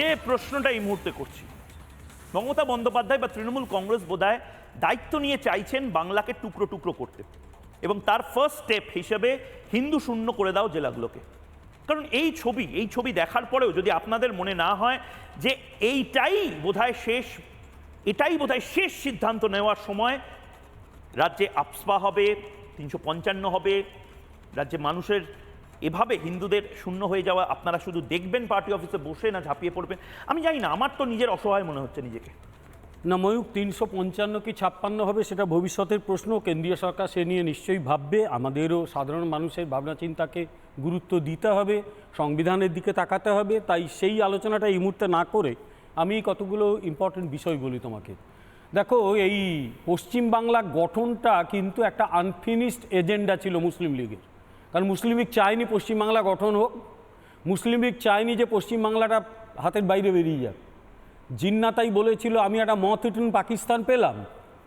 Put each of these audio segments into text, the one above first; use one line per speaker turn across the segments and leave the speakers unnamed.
যে প্রশ্নটা এই মুহূর্তে করছি। মমতা বন্দ্যোপাধ্যায় বা তৃণমূল কংগ্রেস বোধহয় দায়িত্ব নিয়ে চাইছেন বাংলাকে টুকরো টুকরো করতে। এবং তার ফার্স্ট স্টেপ হিসেবে হিন্দু শূন্য করে দাও জেলাগুলোকে। কারণ এই ছবি এই ছবি দেখার পরেও যদি আপনাদের মনে না হয় যে এইটাই বোধহয় শেষ, এটাই বোধহয় শেষ সিদ্ধান্ত নেওয়ার সময় রাজ্যে আপসপা হবে, তিনশো পঞ্চান্ন হবে, রাজ্যে মানুষের এভাবে হিন্দুদের শূন্য হয়ে যাওয়া, আপনারা শুধু দেখবেন পার্টি অফিসে বসে না ঝাঁপিয়ে পড়বেন। আমি জানি না, আমার তো নিজের অসহায় মনে হচ্ছে নিজেকে।
না ময়ূক তিনশো পঞ্চান্ন কি ছাপ্পান্ন হবে সেটা ভবিষ্যতের প্রশ্ন, কেন্দ্রীয় সরকার সে নিয়ে নিশ্চয়ই ভাববে। আমাদেরও সাধারণ মানুষের ভাবনা চিন্তাকে গুরুত্ব দিতে হবে, সংবিধানের দিকে তাকাতে হবে, তাই সেই আলোচনাটা এই মুহূর্তে না করে আমি কতগুলো ইম্পর্টেন্ট বিষয় বলি তোমাকে। দেখো, এই পশ্চিমবাংলা গঠনটা কিন্তু একটা আনফিনিশড এজেন্ডা ছিল মুসলিম লীগের। কারণ মুসলিম লীগ চায়নি পশ্চিমবাংলা গঠন হোক, মুসলিম লীগ চায়নি যে পশ্চিমবাংলাটা হাতের বাইরে বেরিয়ে যাক। জিন্না তাই বলেছিল, আমি একটা মথ ইটুন পাকিস্তান পেলাম।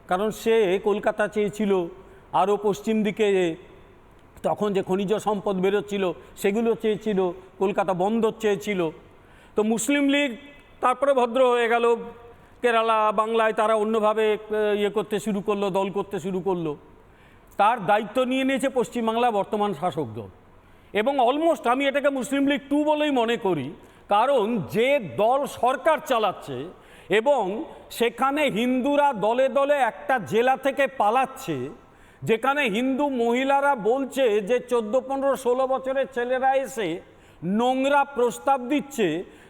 কারণ সে কলকাতা চেয়েছিল, আরও পশ্চিম দিকে তখন যে খনিজ সম্পদ বেরোচ্ছিল, সেগুলো চেয়েছিল, কলকাতা বন্দর চেয়েছিল। তো মুসলিম লীগ তারপরে ভদ্র হয়ে গেল। কেরালা, বাংলায় তারা অন্যভাবে ইয়ে করতে শুরু করল, দল করতে শুরু করল। তার দায়িত্ব নিয়ে নিয়েছে পশ্চিমবাংলা বর্তমান শাসক দল। এবং অলমোস্ট আমি এটাকে মুসলিম লীগ টু বলেই মনে করি, কারণ যে দল সরকার চালাচ্ছে এবং সেখানে হিন্দুরা দলে দলে একটা জেলা থেকে পালাচ্ছে, যেখানে হিন্দু মহিলারা বলছে যে চোদ্দ, পনেরো, ষোলো বছরের ছেলেরা এসে নোংরা প্রস্তাব দিচ্ছে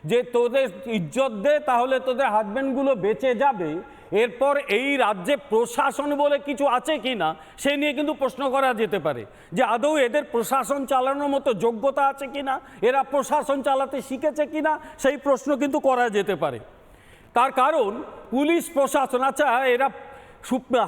যে তোদের ইজ্জত দে, তাহলে তোদের হাজব্যান্ডগুলো বেঁচে যাবে। এরপর এই রাজ্যে প্রশাসন বলে কিছু আছে কি না, সে নিয়ে কিন্তু প্রশ্ন করা যেতে পারে যে আদৌ এদের প্রশাসন চালানোর মতো যোগ্যতা আছে কি না, এরা প্রশাসন চালাতে শিখেছে কি না, সেই প্রশ্ন কিন্তু করা যেতে পারে। তার কারণ, পুলিশ প্রশাসন আচ্ছা এরা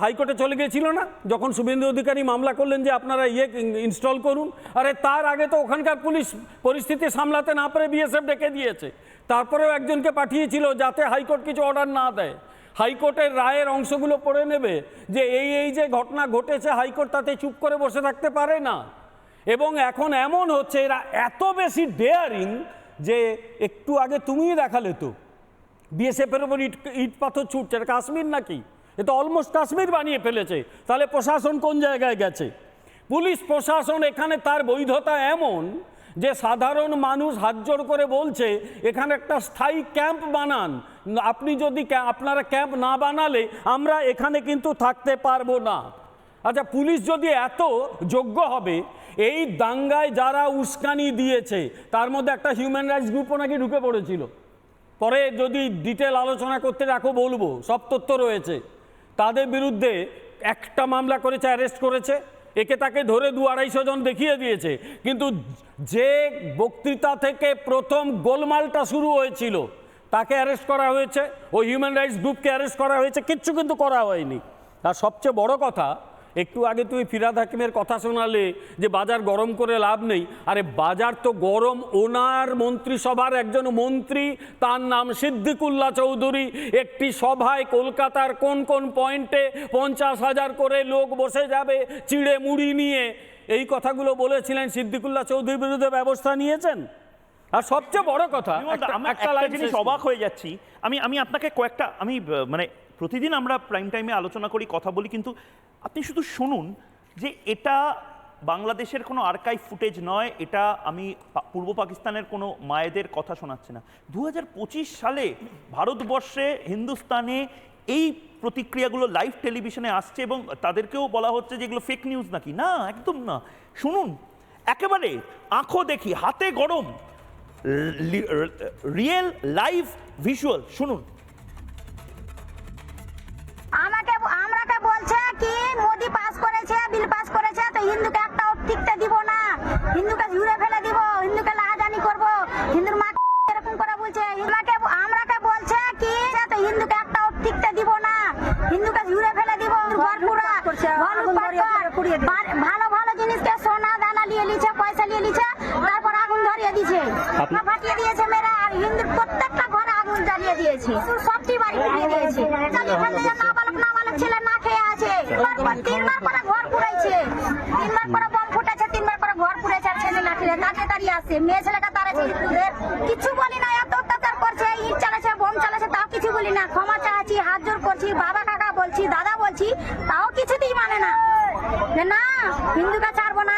হাইকোর্টে চলে গিয়েছিল না, যখন শুভেন্দু অধিকারী মামলা করলেন যে আপনারা ইয়ে ইনস্টল করুন, আরে তার আগে তো ওখানকার পুলিশ পরিস্থিতি সামলাতে না পারে বিএসএফ ডেকে দিয়েছে। তারপরেও একজনকে পাঠিয়েছিল যাতে হাইকোর্ট কিছু অর্ডার না দেয়। হাইকোর্টের রায়ের অংশগুলো পড়ে নেবে যে এই এই যে ঘটনা ঘটেছে, হাইকোর্ট তাতে চুপ করে বসে থাকতে পারে না। এবং এখন এমন হচ্ছে, এরা এত বেশি ডেয়ারিং যে একটু আগে তুমিই দেখালে তো। বিএসএফের ওপর ইট ইট পাথর ছুটছে কাশ্মীর নাকি? এ তো অলমোস্ট কাশ্মীর বানিয়ে ফেলেছে। তাহলে প্রশাসন কোন জায়গায় গেছে? পুলিশ প্রশাসন এখানে তার বৈধতা এমন যে সাধারণ মানুষ হাত জোড় করে বলছে, এখানে একটা স্থায়ী ক্যাম্প বানান। আপনি যদি আপনারা ক্যাম্প না বানালে আমরা এখানে কিন্তু থাকতে পারব না। আচ্ছা পুলিশ যদি এত যোগ্য হবে, এই দাঙ্গায় যারা উস্কানি দিয়েছে, তার মধ্যে একটা হিউম্যান রাইটস গ্রুপও নাকি ঢুকে পড়েছিল। পরে যদি ডিটেল আলোচনা করতে রাখো, বলব, সব তথ্য রয়েছে। তাদের বিরুদ্ধে একটা মামলা করেছে অ্যারেস্ট করেছে। একে তাকে ধরে দু আড়াইশো জন দেখিয়ে দিয়েছে। কিন্তু যে বক্তৃতা থেকে প্রথম গোলমালটা শুরু হয়েছিল তাকে অ্যারেস্ট করা হয়েছে ওই হিউম্যান রাইটস গ্রুপকে অ্যারেস্ট করা হয়েছে, কিচ্ছু কিন্তু করা হয়নি। আর সবচেয়ে বড় কথা, একটু আগে তুই ফিরাদ হাকিমের কথা শোনালে যে বাজার গরম করে লাভ নেই, আরে বাজার তো গরম, ওনার মন্ত্রিসভার একজন মন্ত্রী, তার নাম সিদ্দিকুল্লাহ চৌধুরী, একটি সভায় কলকাতার কোন কোন পয়েন্টে পঞ্চাশ হাজার করে লোক বসে যাবে চিড়ে মুড়ি নিয়ে, এই কথাগুলো বলেছিলেন সিদ্দিকুল্লাহ চৌধুরীর বিরুদ্ধে ব্যবস্থা নিয়েছেন? আর সবচেয়ে বড় কথা একটা- একটা
একটা
লাইন
জিনিস অবাক হয়ে যাচ্ছি। আমি আমি আপনাকে কয়েকটা আমি মানে প্রতিদিন আমরা প্রাইম টাইমে আলোচনা করি কথা বলি কিন্তু আপনি শুধু শুনুন যে এটা বাংলাদেশের কোনো আর্কাইভ ফুটেজ নয় এটা আমি পূর্ব পাকিস্তানের কোনো মায়েদের কথা শোনাচ্ছে না। দু হাজার পঁচিশ সালে ভারতবর্ষে হিন্দুস্তানে এই প্রতিক্রিয়াগুলো লাইভ টেলিভিশনে আসছে এবং তাদেরকেও বলা হচ্ছে যে এগুলো ফেক নিউজ নাকি? না একদম না। শুনুন একেবারে আঁখো দেখি হাতে গরম। রিয়েল লাইভ ভিজুয়াল শুনুন।
আমাকে আমরাকে বলছে কি মোদি পাস করেছে বিল পাস করেছে তো হিন্দুকে একটাও টিকতে দিব না। হিন্দুকে ঝুড়ে ফেলে দিব হিন্দুকে লাহাজানি করব। হিন্দুর মা এরকম করে বলছে আমাকে আমরাকে বলছে কি তো হিন্দুকে একটাও টিকতে দিব না। হিন্দুকে ঝুড়ে ফেলে দিব ঘর পুরা। ভালো ভালো জিনিসকে সোনা দানা নিয়ে লিছে পয়সা নিয়ে লিছে তারপর আগুন ধরিয়ে দিছে ফাটিয়ে দিয়েছে মেয়েরা, আর হিন্দুর প্রত্যেকটা ঘরে আগুন জ্বালিয়ে দিয়েছে। সবটি বাড়ি পুড়িয়ে দিয়েছে। চালিয়ে ফেললে যে নাবালক নাবালক ছেলে না খেয়ে আছে। তিনবার করে ঘর পুড়াইছে তিনবার করে বম ফুটেছে, তিনবার করে ঘর পুড়েছে, আর ছেলে লাঠিয়ে দাঁড়িয়ে দাঁড়িয়ে আসছে মেয়ে ছেলেটা তারা কিছু বলি না এত অত্যাচার করছে, ইট বলি না। ক্ষমা চাচ্ছি, হাত জোর করছি, বাবা কাকা বলছি, দাদা বলছি, তাও কিছুতেই মানে না। না, হিন্দুকে ছাড়বো না।